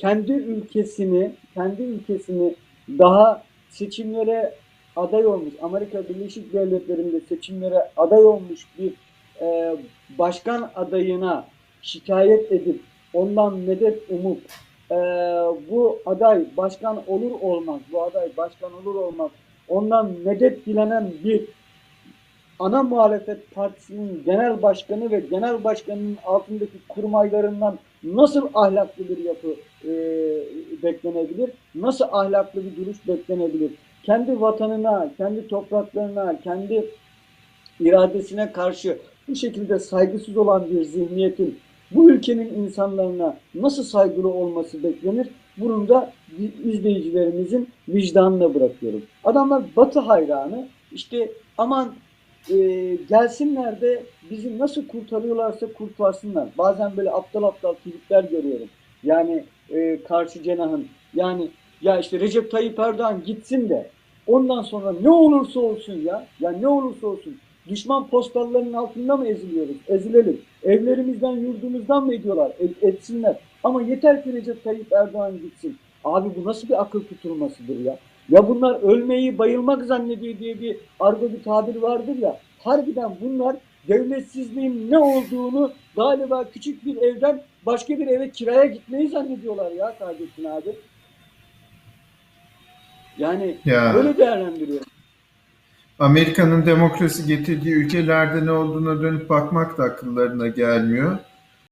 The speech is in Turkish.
kendi ülkesini kendi ülkesini daha seçimlere aday olmuş Amerika Birleşik Devletleri'nde seçimlere aday olmuş bir e, başkan adayına şikayet edip ondan medet umup e, bu aday başkan olur olmaz bu aday başkan olur olmaz ondan medet dilenen bir ana muhalefet partisinin genel başkanı ve genel başkanının altındaki kurmaylarından nasıl ahlaklı bir yapı e, beklenebilir? Nasıl ahlaklı bir duruş beklenebilir? Kendi vatanına, kendi topraklarına, kendi iradesine karşı bu şekilde saygısız olan bir zihniyetin bu ülkenin insanlarına nasıl saygılı olması beklenir? Bunu da izleyicilerimizin vicdanına bırakıyorum. Adamlar batı hayranı. İşte aman e, gelsinler de bizi nasıl kurtarıyorlarsa kurtarsınlar. Bazen böyle aptal aptal tweetler görüyorum. Yani e, karşı cenahın yani ya işte Recep Tayyip Erdoğan gitsin de ondan sonra ne olursa olsun ya ya ne olursa olsun düşman postallarının altında mı eziliyoruz? Ezilelim. Evlerimizden, yurdumuzdan mı ediyorlar? Et- etsinler. Ama yeter ki Recep Tayyip Erdoğan gitsin. Abi bu nasıl bir akıl tutulmasıdır ya? Ya bunlar ölmeyi bayılmak zannediyor diye bir argo bir tabir vardır ya. Harbiden bunlar devletsizliğin ne olduğunu galiba küçük bir evden başka bir eve kiraya gitmeyi zannediyorlar ya kardeşim abi. Yani Ya böyle değerlendiriyor. Amerika'nın demokrasi getirdiği ülkelerde ne olduğuna dönüp bakmak da akıllarına gelmiyor.